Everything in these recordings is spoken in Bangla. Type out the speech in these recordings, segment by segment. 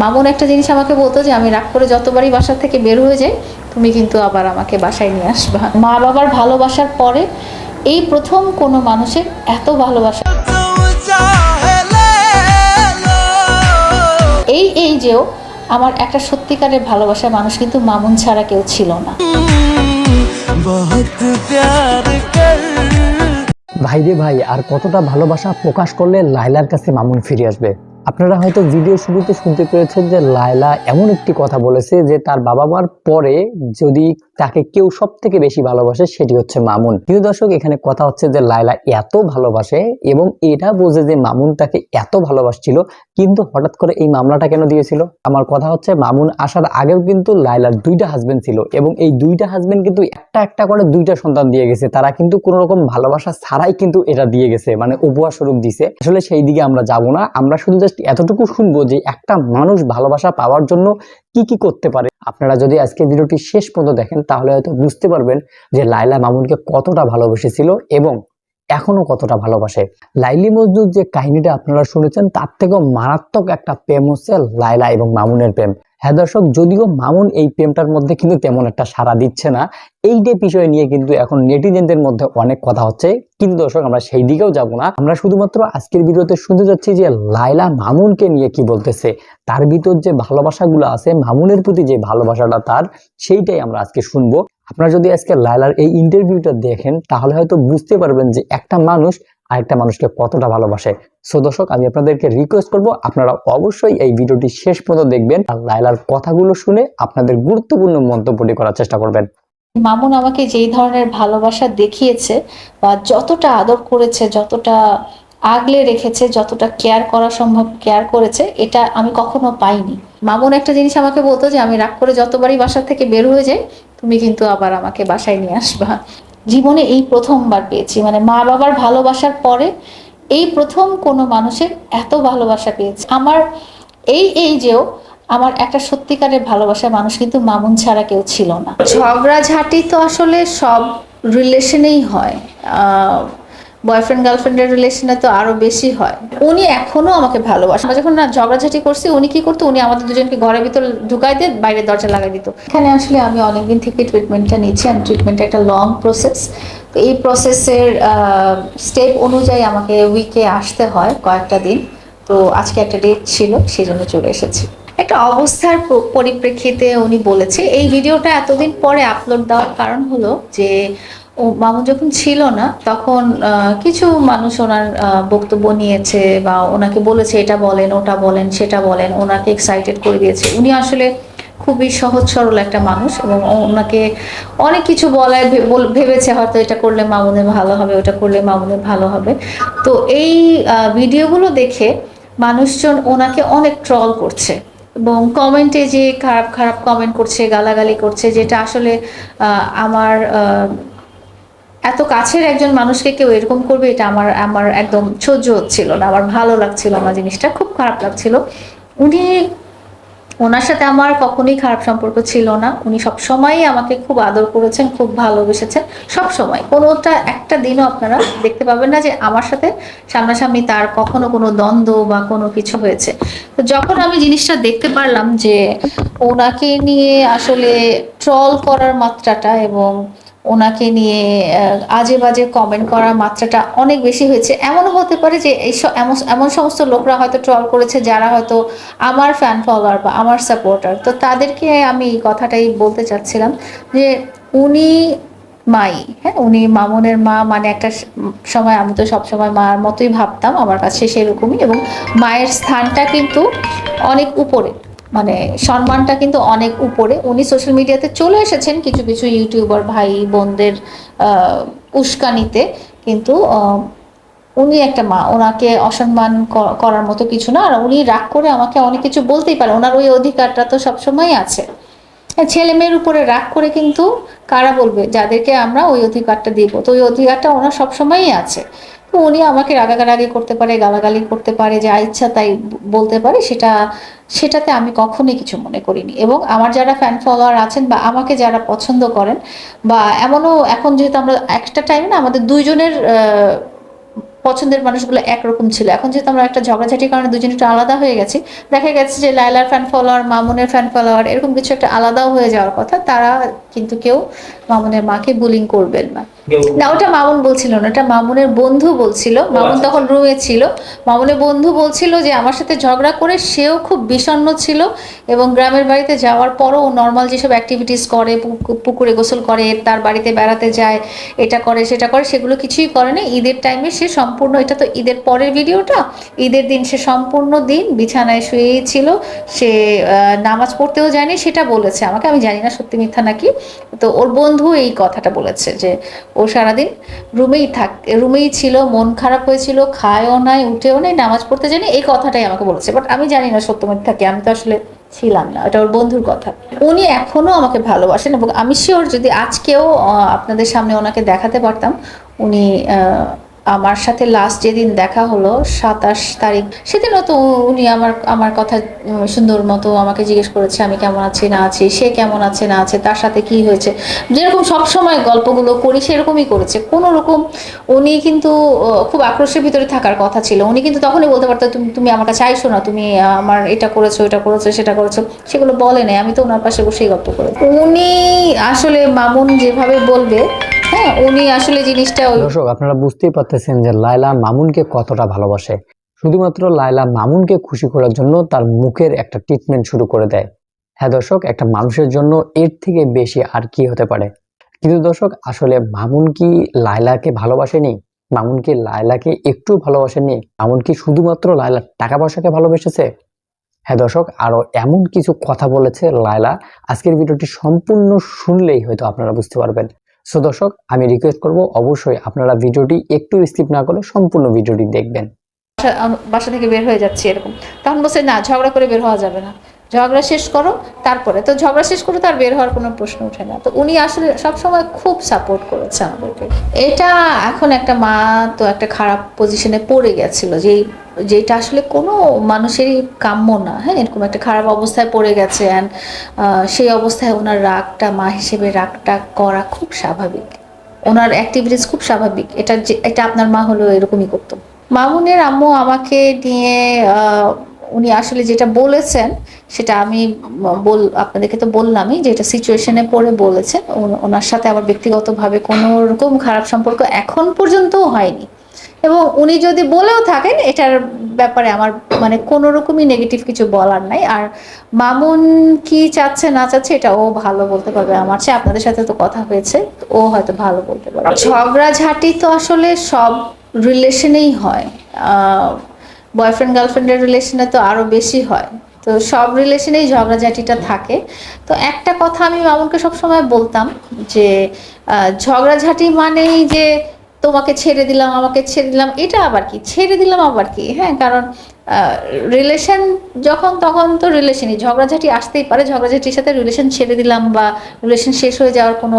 মামুন একটা জিনিস আমাকে বলতো যে, আমি রাগ করে যতবারই বাসা থেকে বের হয়ে যাই, তুমি কিন্তু আবার আমাকে বাসায় নিয়ে আসবা। মা বাবার ভালোবাসার পরে এই প্রথম কোনো মানুষের এত ভালোবাসা এই এই যেও আমার একটা সত্যিকারের ভালোবাসার মানুষ কিন্তু মামুন ছাড়া কেউ ছিল না। ভাই রে ভাই, আর কতটা ভালোবাসা প্রকাশ করলে লাইলার কাছে মামুন ফিরে আসবে? আপনারা হয়তো ভিডিও শুরুতে শুনতে পেরেছেন যে লায়লা এমন একটি কথা বলেছে যে তার বাবা মার পরে যদি তাকে কেউ সব থেকে বেশি ভালোবাসে সেটি হচ্ছে মামুন। প্রিয় দর্শক, এখানে কথা হচ্ছে যে লাইলা এত ভালোবাসে এবং এটা বোঝে যে মামুন তাকে এত ভালোবাসছিল, কিন্তু হঠাৎ করে এই মামলাটা কেন দিয়েছিল? আমার কথা হচ্ছে, মামুন আসার আগেও কিন্তু লাইলার দুইটা হাজবেন্ড ছিল এবং এই দুইটা হাজবেন্ড কিন্তু একটা একটা করে দুইটা সন্তান দিয়ে গেছে। তারা কিন্তু কোন রকম ভালোবাসা ছাড়াই কিন্তু এটা দিয়ে গেছে মানে উপহার স্বরূপ দিছে। আসলে সেই দিকে আমরা যাব না। আমরা শুধু জাস্ট এতটুকু শুনব যে একটা মানুষ ভালোবাসা পাওয়ার জন্য কি কি করতে পারে? আপনারা যদি আজকে ভিডিওটি শেষ পর্যন্ত দেখেন, তাহলে হয়তো বুঝতে পারবেন যে লাইলা মামুনকে কতটা ভালোবেসেছিল এবং এখনও কতটা ভালোবাসে। লাইলি মজনুর যে কাহিনীটা আপনারা শুনেছেন, তার থেকেও মারাত্মক একটা প্রেম হচ্ছে লাইলা এবং মামুনের প্রেম। হ্যাঁ দর্শক, যদিও মামুন এই প্রেমটার মধ্যে কিন্তু তেমন একটা সাড়া দিচ্ছে না এইটা বিষয় নিয়ে কিন্তু এখন নেটিজেনদের মধ্যে অনেক কথা হচ্ছে। কিন্তু দর্শক, আমরা সেই দিকেও যাব না। আমরা শুধুমাত্র আজকের ভিডিওতে শুনতে যাচ্ছি যে লাইলা মামুনকে নিয়ে কি বলতেছে। তার ভিতর যে ভালোবাসাগুলো আছে, মামুনের প্রতি যে ভালোবাসাটা তার, সেইটাই আমরা আজকে শুনব। আপনারা যদি আজকে লাইলার এই ইন্টারভিউটা দেখেন, তাহলে হয়তো বুঝতে পারবেন যে একটা মানুষ আরেকটা মানুষকে কতটা ভালোবাসে। সো দর্শক, আমি আপনাদেরকে রিকোয়েস্ট করব, আপনারা অবশ্যই এই ভিডিওটি শেষ পর্যন্ত দেখবেন আর লাইলার কথাগুলো শুনে আপনাদের গুরুত্বপূর্ণ মন্তব্যটি করার চেষ্টা করবেন। মামুন আমাকে যেই ধরনের ভালোবাসা দেখিয়েছে বা যতটা আদর করেছে, যতটা আগলে রেখেছে যতটা কেয়ার করা সম্ভব কেয়ার করেছে, এটা আমি কখনো পাইনি। মামুন একটা জিনিস আমাকে বলতো যে, আমি রাগ করে যতবারই বাসা থেকে বের হয়ে যাই, তুমি কিন্তু আবার আমাকে বাসায় নিয়ে আসবা। জীবনে এই প্রথমবার পেয়েছি। মানে মা বাবার ভালোবাসার পরে এই প্রথম কোনো মানুষের এত ভালোবাসা পেয়েছি। আমার এই এই যেও আমার একটা সত্যিকারের ভালোবাসার মানুষ কিন্তু মামুন ছাড়া কেউ ছিল না। ঝগড়াঝাটি তো আসলে সব রিলেশনেই হয়। বয়ফ্রেন্ড গার্লফ্রেন্ডের রিলেশনে তো আরও বেশি হয়। উনি এখনও আমাকে ভালোবাসেন আমরা যখন না ঝগড়াঝাটি করছি, উনি কি করতো? উনি আমাদের দুজনকে ঘরের ভিতর ঢুকাই দিয়ে বাইরে দরজা লাগাই দিত। এখানে আসলে আমি অনেকদিন থেকে ট্রিটমেন্টটা নিচ্ছি আর ট্রিটমেন্টটা একটা লং প্রসেস তো এই প্রসেসের স্টেপ অনুযায়ী আমাকে উইকে আসতে হয় কয়েকটা দিন। তো আজকে একটা ডেট ছিল সেই জন্য চলে এসেছি। একটা অবস্থার পরিপ্রেক্ষিতে উনি বলেছে, এই ভিডিওটা এতদিন পরে আপলোড দেওয়ার কারণ হলো যে ও মামুন যখন ছিল না, তখন কিছু মানুষ ওনার বক্তব্য নিয়েছে বা ওনাকে বলেছে, এটা বলেন, ওটা বলেন, সেটা বলেন। ওনাকে এক্সাইটেড করে দিয়েছে। উনি আসলে খুবই সহজ সরল একটা মানুষ এবং ওনাকে অনেক কিছু বলায় ভেবেছে, হয়তো এটা করলে মামুনের ভালো হবে, ওটা করলে মামুনের ভালো হবে। তো এই ভিডিওগুলো দেখে মানুষজন ওনাকে অনেক ট্রল করছে এবং কমেন্টে যে খারাপ খারাপ কমেন্ট করছে, গালাগালি করছে, যেটা আসলে আমার এত কাছের একজন মানুষকে কেউ এরকম করবে, এটা আমার আমার একদম সহ্য হচ্ছিল না, আমার ভালো লাগছিল না জিনিসটা, খুব খারাপ লাগছিল। উনি, ওনার সাথে আমার কখনোই খারাপ সম্পর্ক ছিল না, উনি সবসময়ই আমাকে খুব আদর করেছেন, খুব ভালোবেসেছেন সব সময় কোনোটা একটা দিনও আপনারা দেখতে পাবেন না যে আমার সাথে সামনাসামনি তার কখনো কোনো দ্বন্দ্ব বা কোনো কিছু হয়েছে। তো যখন আমি জিনিসটা দেখতে পারলাম যে ওনাকে নিয়ে আসলে ট্রল করার মাত্রাটা এবং ওনাকে নিয়ে আজে বাজে কমেন্ট করার মাত্রাটা অনেক বেশি হয়েছে। এমনও হতে পারে যে এমন এমন সমস্ত লোকরা হয়তো ট্রল করেছে যারা হয়তো আমার ফ্যান ফলোয়ার বা আমার সাপোর্টার তো তাদেরকে আমি এই কথাটাই বলতে চাচ্ছিলাম যে উনি মাই হ্যাঁ? উনি মামুনের মা মানে একটা সময় আমি তো সবসময় মার মতোই ভাবতাম, আমার কাছে সেরকমই। এবং মায়ের স্থানটা কিন্তু অনেক উপরে। মানে সম্মানটা কিন্তু অনেক উপরে। উনি সোশ্যাল মিডিয়াতে চলে এসেছেন কিছু কিছু ইউটিউবার ভাই বোনদের উস্কানিতে। কিন্তু উনি একটা মা ওনাকে অসম্মান করার মতো কিছু না। আর উনি রাগ করে আমাকে অনেক কিছু বলতেই পারে। ওনার ওই অধিকারটা তো সবসময় আছে। হ্যাঁ, ছেলে মেয়ের উপরে রাগ করে কিন্তু কারা বলবে? যাদেরকে আমরা ওই অধিকারটা দিব। তো ওই অধিকারটা ওনার সবসময়ই আছে। তো উনি আমাকে রাগাগারাগি করতে পারে, গালাগালি করতে পারে, যা ইচ্ছা তাই বলতে পারে, সেটা, সেটাতে আমি কখনোই কিছু মনে করিনি। এবং আমার যারা ফ্যান ফলোয়ার আছেন বা আমাকে যারা পছন্দ করেন, বা এমনও এখন যেহেতু আমরা একটা টাইমে না, আমাদের দুইজনের পছন্দের মানুষগুলো একরকম ছিল। এখন যেহেতু আমরা একটা ঝগড়াঝাটির কারণে দুজন একটু আলাদা হয়ে গেছি, দেখা গেছে যে লাইলার ফ্যান ফলোয়ার মামুনের ফ্যান ফলোয়ার এরকম কিছু একটা আলাদাও হয়ে যাওয়ার কথা, তারা কিন্তু কেউ মামুনের মাকে বুলিং করবেন না। না ওটা মামুন বলছিল না ওটা মামুনের বন্ধু বলছিল। মামুন আচ্ছা। তখন রুমে ছিল। মামুনের বন্ধু বলছিল যে আমার সাথে ঝগড়া করে সেও খুব বিষণ্ণ ছিল এবং গ্রামের বাড়িতে যাওয়ার পরও নর্মাল যেসব অ্যাক্টিভিটিস করে পুকুরে গোসল করে তার বাড়িতে বেড়াতে যায় এটা করে সেটা করে সেগুলো কিছুই করে না। ঈদের টাইমে সে সম্পূর্ণ এটা তো ঈদের পরের ভিডিওটা ঈদের দিন সে সম্পূর্ণ দিন বিছানায় শুয়েই ছিল সে নামাজ পড়তেও যায়নি সেটা বলেছে। আমাকে আমি জানি না সত্যি মিথ্যা নাকি। তো ওর বন্ধু এই কথাটা বলেছে যে, ও সারাদিন রুমেই থাক, রুমেই ছিল, মন খারাপ হয়েছিল, খায়ও নাই, উঠেও নাই, নামাজ পড়তে জানি, এই কথাটাই আমাকে বলেছে। বাট আমি জানি না সত্য মিথ্যা কি আমি তো আসলে ছিলাম না, এটা ওর বন্ধুর কথা। উনি এখনও আমাকে ভালোবাসেন এবং আমি শিওর যদি আজকেও আপনাদের সামনে ওনাকে দেখাতে পারতাম, উনি আমার সাথে লাস্ট যেদিন দেখা হলো, সাতাশ তারিখ সেদিনও তো উনি আমার আমার কথা সুন্দর মতো আমাকে জিজ্ঞেস করেছে, আমি কেমন আছি, না আছি? সে কেমন আছে, না আছে? তার সাথে কি হয়েছে? যেরকম সবসময় গল্পগুলো করি, সেরকমই করেছে। কোনো রকম উনি কিন্তু খুব আক্রোশের ভিতরে থাকার কথা ছিল। উনি কিন্তু তখনই বলতে পারতো, তুমি তুমি আমার কাছে আইসো না, তুমি আমার এটা করেছ এটা করেছ, সেটা করেছ। সেগুলো বলে নাই, আমি তো ওনার পাশে বসেই গল্প করে। উনি আসলে মামুন যেভাবে বলবে হ্যাঁ উনি আসলে জিনিসটা দর্শক, আপনারা বুঝতেই পারতেছেন যে লায়লা মামুনকে কতটা ভালোবাসে। শুধুমাত্র লায়লা মামুনকে খুশি করার জন্য তার মুখের একটা ট্রিটমেন্ট শুরু করে দেয়। হ্যাঁ দর্শক, একটা মানুষের জন্য এর থেকে বেশি আর কি হতে পারে? কিন্তু দর্শক, আসলে মামুন কি লায়লাকে ভালোবাসেনি? মামুন কি লায়লাকে একটু ভালোবাসেনি? মামুন কি শুধুমাত্র লায়লার টাকা পয়সাকে ভালোবেসেছে? হ্যাঁ দর্শক আরও এমন কিছু কথা বলেছে লায়লা। আজকের ভিডিওটি সম্পূর্ণ শুনলেই হয়তো আপনারা বুঝতে পারবেন। সো দর্শক, আমি রিকোয়েস্ট করব অবশ্যই আপনারা ভিডিওটি একটু স্কিপ না করে সম্পূর্ণ ভিডিওটি দেখবেন। বাসা থেকে বের হয়ে যাচ্ছি এরকম। তখন বলছে, না, ঝগড়া করে বের হওয়া যাবে না। ঝগড়া শেষ করো, তারপরে। তো ঝগড়া শেষ করে তো আর বের হওয়ার কোনো প্রশ্ন ওঠে না। তো উনি আসলে সবসময় খুব সাপোর্ট করেছে আমাদেরকে। এটা এখন একটা মা তো একটা খারাপ পজিশনে পড়ে গেছিল যে, যেটা আসলে কোনো মানুষেরই কাম্য না। হ্যাঁ এরকম একটা খারাপ অবস্থায় পড়ে গেছে অ্যান্ড সেই অবস্থায় ওনার রাগটা, মা হিসেবে রাগটা করা খুব স্বাভাবিক। ওনার অ্যাক্টিভিটিস খুব স্বাভাবিক। এটা যে, এটা আপনার মা হলো এরকমই করতো। মামুনের আম্মু আমাকে নিয়ে উনি আসলে যেটা বলেছেন সেটা আমি বল আপনাদেরকে তো বললামই যে এটা সিচুয়েশনে পড়ে বলেছেন। ওনার সাথে আমার ব্যক্তিগতভাবে কোনো রকম খারাপ সম্পর্ক এখন পর্যন্তও হয়নি। এবং উনি যদি বলেও থাকেন এটার ব্যাপারে আমার মানে কোনো রকমই নেগেটিভ কিছু বলার নাই। আর মামুন কি চাচ্ছে না চাচ্ছে এটা ও ভালো বলতে পারবে। আমার চেয়ে আপনাদের সাথে তো কথা হয়েছে ও হয়তো ভালো বলতে পারবে। ঝগড়াঝাটি তো আসলে সব রিলেশনেই হয়। বয়ফ্রেন্ড গার্লফ্রেন্ডের রিলেশনে তো আরও বেশি হয়। তো সব রিলেশনেই ঝগড়াঝাটিটা থাকে। তো একটা কথা আমি মামুনকে সবসময় বলতাম যে ঝগড়াঝাটি মানেই যে, তোমাকে ছেড়ে দিলাম, আমাকে ছেড়ে দিলাম, এটা আবার কি? ছেড়ে দিলাম আবার কি? হ্যাঁ কারণ রিলেশন যখন তখন তো রিলেশনই ঝগড়াঝাটি আসতেই পারে, ঝগড়াঝাটির সাথে রিলেশন ছেড়ে দিলাম বা রিলেশন শেষ হয়ে যাওয়ার কোনো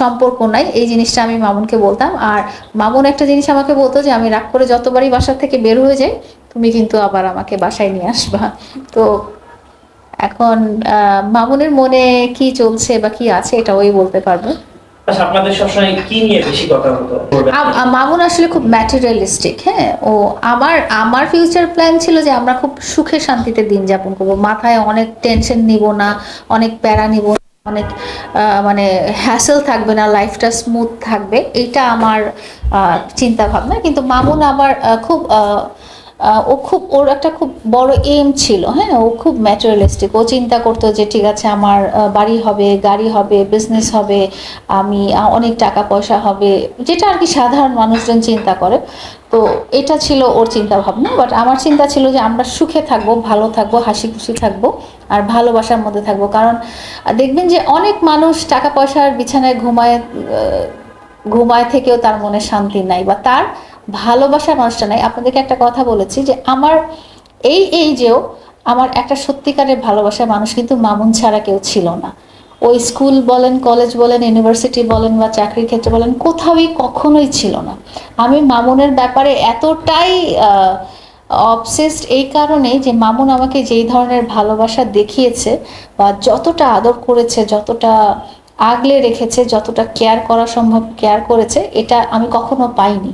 সম্পর্ক নাই, এই জিনিসটা আমি মামুনকে বলতাম। আর মামুন একটা জিনিস আমাকে বলতো যে, আমি রাগ করে যতবারই বাসার থেকে বের হয়ে যাই তুমি কিন্তু আবার আমাকে বাসায় নিয়ে আসবা। তো এখন মামুনের মনে কি চলছে বা কি আছে এটা ওই বলতে পারবে। আচ্ছা আপনাদের সবসময় কি নিয়ে বেশি কথা হতো? আম- আম- মামুন আসলে খুব ম্যাটেরিয়ালিস্টিক হ্যাঁ? ও আমার আমার ফিউচার প্ল্যান ছিল যে আমরা খুব সুখে শান্তিতে দিন যাপন করব। মাথায় অনেক টেনশন নিব না অনেক প্যারা নিব অনেক মানে হ্যাসেল থাকবে না লাইফটা স্মুথ থাকবে। এইটা আমার চিন্তা ভাবনা কিন্তু মামুন আবার খুব আহ, ও খুব, ওর একটা খুব বড় এম ছিল হ্যাঁ? ও খুব ম্যাটেরিয়ালিস্টিক ও চিন্তা করতো যে, ঠিক আছে, আমার বাড়ি হবে, গাড়ি হবে বিজনেস হবে, আমি অনেক টাকা পয়সা হবে। যেটা আর কি সাধারণ মানুষজন চিন্তা করে। তো এটা ছিল ওর চিন্তা ভাবনা বাট আমার চিন্তা ছিল যে, আমরা সুখে থাকব, ভালো থাকব, হাসি খুশি থাকব, আর ভালোবাসার মধ্যে থাকব। কারণ দেখবেন যে, অনেক মানুষ টাকা পয়সার বিছানায় ঘুমায় ঘুমায় থেকেও তার মনে শান্তি নাই, বা তার ভালোবাসার মানুষটা নাই। আপনাদেরকে একটা কথা বলেছি যে আমার এই এই যেও আমার একটা সত্যিকারের ভালোবাসার মানুষ কিন্তু মামুন ছাড়া কেউ ছিল না। ওই স্কুল বলেন কলেজ বলেন ইউনিভার্সিটি বলেন বা চাকরির ক্ষেত্রে বলেন, কোথাওই কখনোই ছিল না। আমি মামুনের ব্যাপারে এতটাই অবসেসড এই কারণেই যে মামুন আমাকে যেই ধরনের ভালোবাসা দেখিয়েছে বা যতটা আদর করেছে, যতটা আগলে রেখেছে, যতটা কেয়ার করা সম্ভব কেয়ার করেছে, এটা আমি কখনো পাইনি।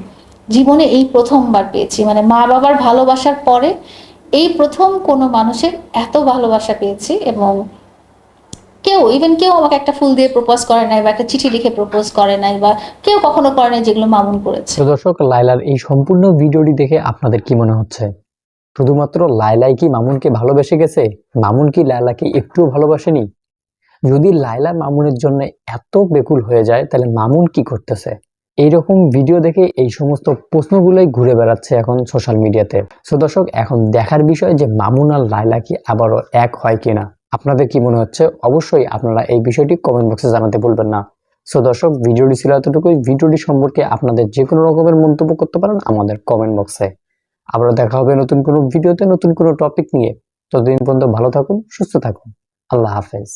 জীবনে এই প্রথমবার পেয়েছি। মানে মা বাবার ভালোবাসার পরে এই প্রথম কোনো মানুষের এত ভালোবাসা পেয়েছি এবং কেউ ইভেন কেউ আমাকে একটা ফুল দিয়ে প্রপোজ করে নাই বা একটা চিঠি লিখে প্রপোজ করে নাই বা কেউ কখনো করে নাই যেগুলো মামুন করেছে। দর্শক লাইলার এই সম্পূর্ণ ভিডিওটি দেখে আপনাদের কি মনে হচ্ছে? শুধুমাত্র লাইলাই কি মামুনকে ভালোবেসে গেছে? মামুন কি লাইলাকে একটুও ভালোবাসেনি? যদি লাইলা মামুনের জন্য এত বেকুল হয়ে যায়, তাহলে মামুন কি করতেছে? এইরকম ভিডিও দেখে এই সমস্ত প্রশ্নগুলোই ঘুরে বেড়াচ্ছে এখন সোশ্যাল মিডিয়াতে সো দর্শক, এখন দেখার বিষয় যে মামুন আর লাইলা কি আবারও এক হয় কিনা, আপনাদের কি মনে হচ্ছে? অবশ্যই আপনারা এই বিষয়টি কমেন্ট বক্সে জানাতে ভুলবেন না। সো দর্শক ভিডিওটি ছিল এতটুকুই। ভিডিওটি সম্পর্কে আপনাদের যে কোনো রকমের মন্তব্য করতে পারেন আমাদের কমেন্ট বক্সে আবারও দেখা হবে নতুন কোনো ভিডিওতে নতুন কোনো টপিক নিয়ে। ততদিন পর্যন্ত ভালো থাকুন, সুস্থ থাকুন। আল্লাহ হাফেজ।